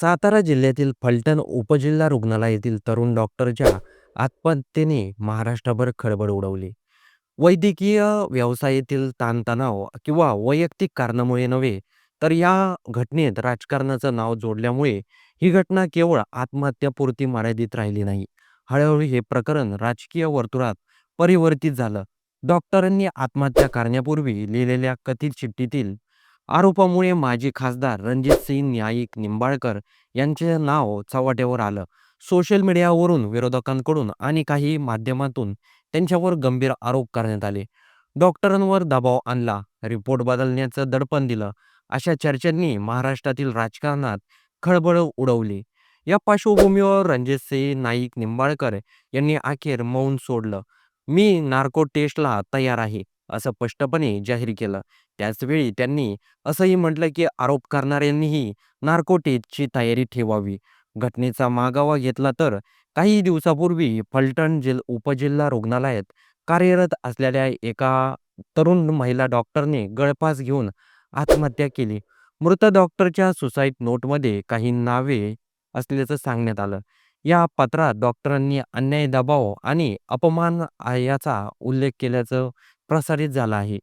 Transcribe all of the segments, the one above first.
सातारा जिल्ह्यातील फलटण उपजिल्हा रुग्णालयातील तरुण डॉक्टरच्या आत्महत्येने महाराष्ट्रभर खळबळ उडवली. वैद्यकीय व्यवसायातील ताणतणाव किंवा वैयक्तिक कारणामुळे नव्हे, तर या घटनेत राजकारणाचं नाव जोडल्यामुळे ही घटना केवळ आत्महत्यापुरती मर्यादित राहिली नाही. हळूहळू हे प्रकरण राजकीय वर्तुळात परिवर्तित झालं. डॉक्टरांनी आत्महत्या करण्यापूर्वी लिहिलेल्या कथित चिठ्ठीतील आरोपामुळे माजी खासदार रणजित सिंग नाईक निंबाळकर यांचे नाव चव्हाट्यावर आलं. सोशल मीडियावरून विरोधकांकडून आणि काही माध्यमातून त्यांच्यावर गंभीर आरोप करण्यात आले. डॉक्टरांवर दबाव आणला, रिपोर्ट बदलण्याचं दडपण दिलं, अशा चर्चांनी महाराष्ट्रातील राजकारणात खळबळ उडवली. या पार्श्वभूमीवर रणजितसिंह नाईक निंबाळकर यांनी अखेर मौन सोडलं. मी नार्को टेस्टला तयार आहे, असं स्पष्टपणे जाहीर केलं. त्याचवेळी त्यांनी असंही म्हटलं की आरोप करणाऱ्यांनीही नार्को तयारी ठेवावी. घटनेचा मागावा घेतला तर काही दिवसापूर्वी फलटण जिल उपजिल्हा रुग्णालयात कार्यरत असलेल्या एका तरुण महिला डॉक्टरने गळफास घेऊन आत्महत्या केली. मृत डॉक्टरच्या सुसाईड नोटमध्ये काही नावे असल्याचं सांगण्यात आलं. या पत्रात डॉक्टरांनी अन्याय, दबाव आणि अपमान याचा उल्लेख केल्याचं प्रसारित झालं आहे.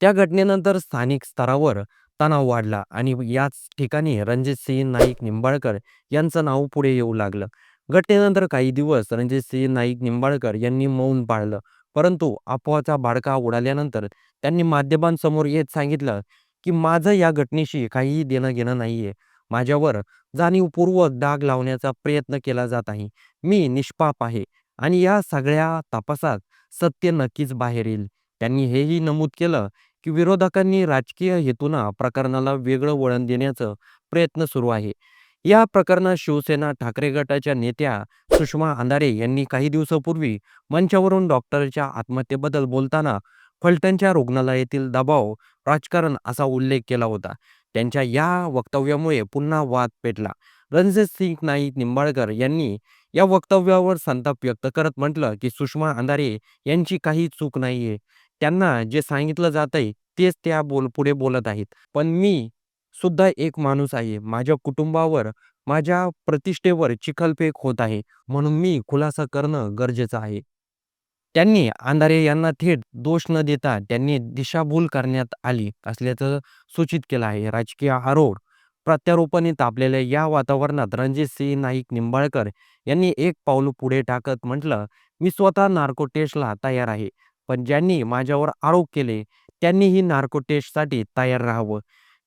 त्या घटनेनंतर स्थानिक स्तरावर तणाव वाढला आणि याच ठिकाणी रणजितसिंह नाईक निंबाळकर यांचं नाव पुढे येऊ लागलं. घटनेनंतर काही दिवस रणजितसिंह नाईक निंबाळकर यांनी मौन पाळलं. परंतु अफवाचा भाडका उडाल्यानंतर त्यांनी माध्यमांसमोर येत सांगितलं की माझं या घटनेशी काहीही देणं-घेणं नाहीये. माझ्यावर जाणीवपूर्वक डाग लावण्याचा प्रयत्न केला जात आहे. मी निष्पाप आहे आणि या सगळ्या तपासात सत्य नक्कीच बाहेर येईल. त्यांनी हेही नमूद केलं की विरोधकांनी राजकीय हेतूनं प्रकरणाला वेगळं वळण देण्याचा प्रयत्न सुरू आहे. या प्रकरणात शिवसेना ठाकरे गटाच्या नेत्या सुषमा अंधारे यांनी काही दिवसापूर्वी मंचावरून डॉक्टरच्या आत्महत्येबद्दल बोलताना फलटणच्या रुग्णालयातील दबाव राजकारण असा उल्लेख केला होता. त्यांच्या या वक्तव्यामुळे पुन्हा वाद पेटला. रणजित सिंग नाईक निंबाळकर यांनी या वक्तव्यावर संताप व्यक्त करत म्हटलं की सुषमा अंधारे यांची काही चूक नाहीये. त्यांना जे सांगितलं जातंय तेच त्या बोल पुढे बोलत आहेत. पण मी सुद्धा एक माणूस आहे. माझ्या कुटुंबावर, माझ्या प्रतिष्ठेवर चिखलफेक होत आहे. म्हणून मी खुलासा करणं गरजेचं आहे. त्यांनी अंधारे यांना थेट दोष न देता त्यांनी दिशाभूल करण्यात आली असल्याचं सूचित केलं आहे. राजकीय आरोप प्रत्यारोपणे तापलेल्या या वातावरणात रणजित सिंह नाईक निंबाळकर यांनी एक पाऊल पुढे टाकत म्हटलं, मी स्वतः नार्को टेस्टला तयार आहे. पण ज्यांनी माझ्यावर आरोप केले त्यांनीही नार्को टेस्टसाठी तयार राहावं.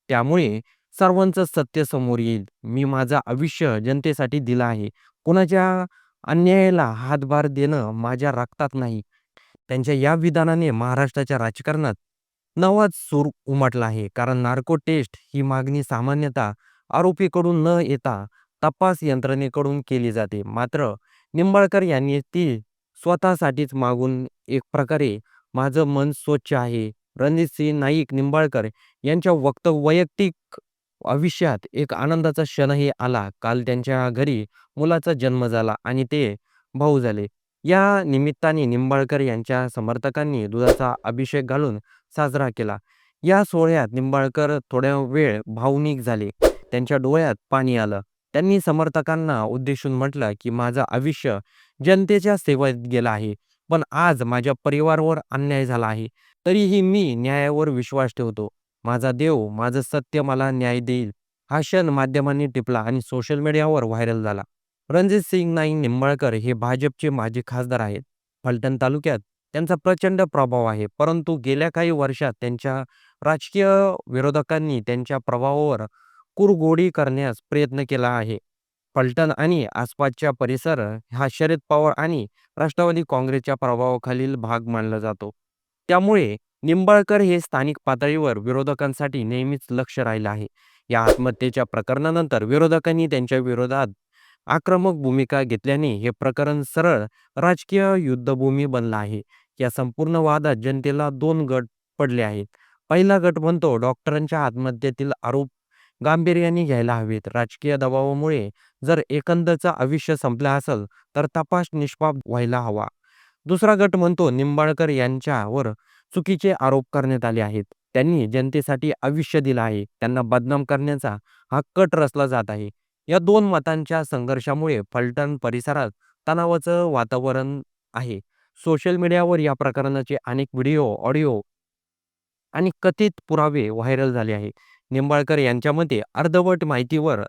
त्यामुळे सर्वांचं सत्य समोर येईल. मी माझं आयुष्य जनतेसाठी दिलं आहे. कोणाच्या अन्यायाला हातभार देणं माझ्या रक्तात नाही. त्यांच्या या विधानाने महाराष्ट्राच्या राजकारणात नवाच सूर उमटला आहे. कारण नार्को टेस्ट ही मागणी सामान्यतः आरोपीकडून न येता तपास यंत्रणेकडून केली जाते. मात्र निंबाळकर यांनी ती स्वतःसाठीच मागून एक प्रकारे माझं मन स्वच्छ आहे. रणजितसिंह नाईक निंबाळकर यांच्या वक्त वैयक्तिक आयुष्यात एक आनंदाचा क्षणही आला. काल त्यांच्या घरी मुलाचा जन्म झाला आणि ते भाऊ झाले. या निमित्ताने निंबाळकर यांच्या समर्थकांनी दुधाचा अभिषेक घालून साजरा केला. या सोहळ्यात निंबाळकर थोड्या वेळ भावनिक झाले. त्यांच्या डोळ्यात पाणी आलं. त्यांनी समर्थकांना उद्देशून म्हटलं की माझं आयुष्य जनतेच्या सेवेत गेला आहे. पण आज माझ्या परिवारावर अन्याय झाला आहे. तरीही मी न्यायावर विश्वास ठेवतो. माझा देव, माझं सत्य मला न्याय देईल. हा क्षण माध्यमांनी टिपला आणि सोशल मीडियावर व्हायरल झाला. रणजित सिंग नाईक निंबाळकर हे भाजपचे माजी खासदार आहेत. फलटण तालुक्यात त्यांचा प्रचंड प्रभाव आहे. परंतु गेल्या काही वर्षात त्यांच्या राजकीय विरोधकांनी त्यांच्या प्रभावावर कुरघोडी करण्यास प्रयत्न केला आहे. फलटण आणि आसपासच्या परिसर हा शरद पवार आणि राष्ट्रवादी काँग्रेसच्या प्रभावाखालील भाग मानला जातो. त्यामुळे निंबाळकर हे स्थानिक पातळीवर विरोधकांसाठी नेहमीच लक्ष राहिलं आहे. या आत्महत्येच्या प्रकरणानंतर विरोधकांनी त्यांच्या विरोधात आक्रमक भूमिका घेतल्याने हे प्रकरण सरळ राजकीय युद्धभूमी बनलं आहे. या संपूर्ण वादात जनतेला दोन गट पडले आहेत. पहिला गट म्हणतो डॉक्टरांच्या आत्महत्येतील आरोप गांभीर्याने घ्यायला हवेत. राजकीय दबावामुळे जर एकंदरचं आयुष्य संपलं असेल तर तपास निष्पाप व्हायला हवा. दुसरा गट म्हणतो निंबाळकर यांच्यावर चुकीचे आरोप करण्यात आले आहेत. त्यांनी जनतेसाठी आयुष्य दिलं आहे. त्यांना बदनाम करण्याचा हा कट रचला जात आहे. या दोन मतांच्या संघर्षामुळे फलटण परिसरात तणावाचं वातावरण आहे. सोशल मीडियावर या प्रकरणाचे अनेक व्हिडिओ, ऑडिओ आणि कथित पुरावे व्हायरल झाले आहे. निंबाळकर यांच्या मते अर्धवट माहितीवर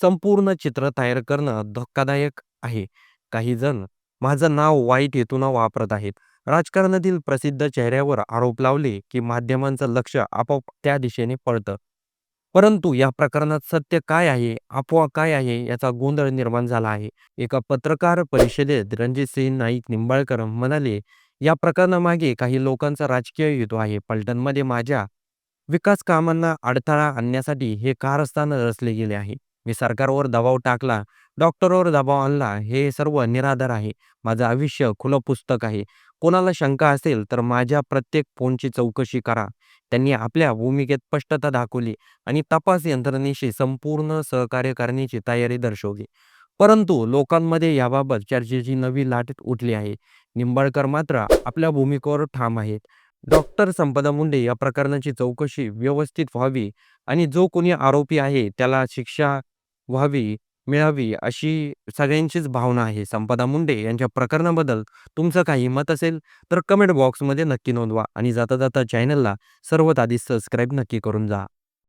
संपूर्ण चित्र तयार करणं धोकादायक आहे. काही जण माझं नाव वाईट हेतूनं वापरत आहेत. राजकारणातील प्रसिद्ध चेहऱ्यावर आरोप लावले की माध्यमांचं लक्ष आपोआप त्या दिशेने पळतं. परंतु या प्रकरणात सत्य काय आहे, अफवा काय आहे याचा गोंधळ निर्माण झाला आहे. एका पत्रकार परिषदेत रणजित सिंह नाईक निंबाळकर म्हणाले, "या प्रकरणामागे काही लोकांचा राजकीय हेतू आहे. पलटणमध्ये माझ्या विकास कामांना अडथळा आणण्यासाठी हे कारस्थान रचले गेले आहे. मी सरकारवर दबाव टाकला, डॉक्टरवर दबाव आणला. हे सर्व निराधार आहे. माझं आयुष्य खुलं पुस्तक आहे. कोणाला शंका असेल तर माझ्या प्रत्येक फोनची चौकशी करा." त्यांनी आपल्या भूमिकेत स्पष्टता दाखवली आणि तपास यंत्रणेशी संपूर्ण सहकार्य करण्याची तयारी दर्शवली. परंतु लोकांमध्ये याबाबत चर्चेची नवी लाट उठली आहे. निंबाळकर मात्र आपल्या भूमिकेवर ठाम आहेत. डॉक्टर संपदा मुंडे या प्रकरणाची चौकशी व्यवस्थित व्हावी आणि जो कोणी आरोपी आहे त्याला शिक्षा व्हावी, मिळावी अशी सगळ्यांचीच भावना आहे. संपदा मुंडे यांच्या प्रकरणाबद्दल तुमचं काही मत असेल तर कमेंट बॉक्समध्ये नक्की नोंदवा आणि जाता जाता चॅनलला सर्वात आधी सबस्क्राईब नक्की करून जा.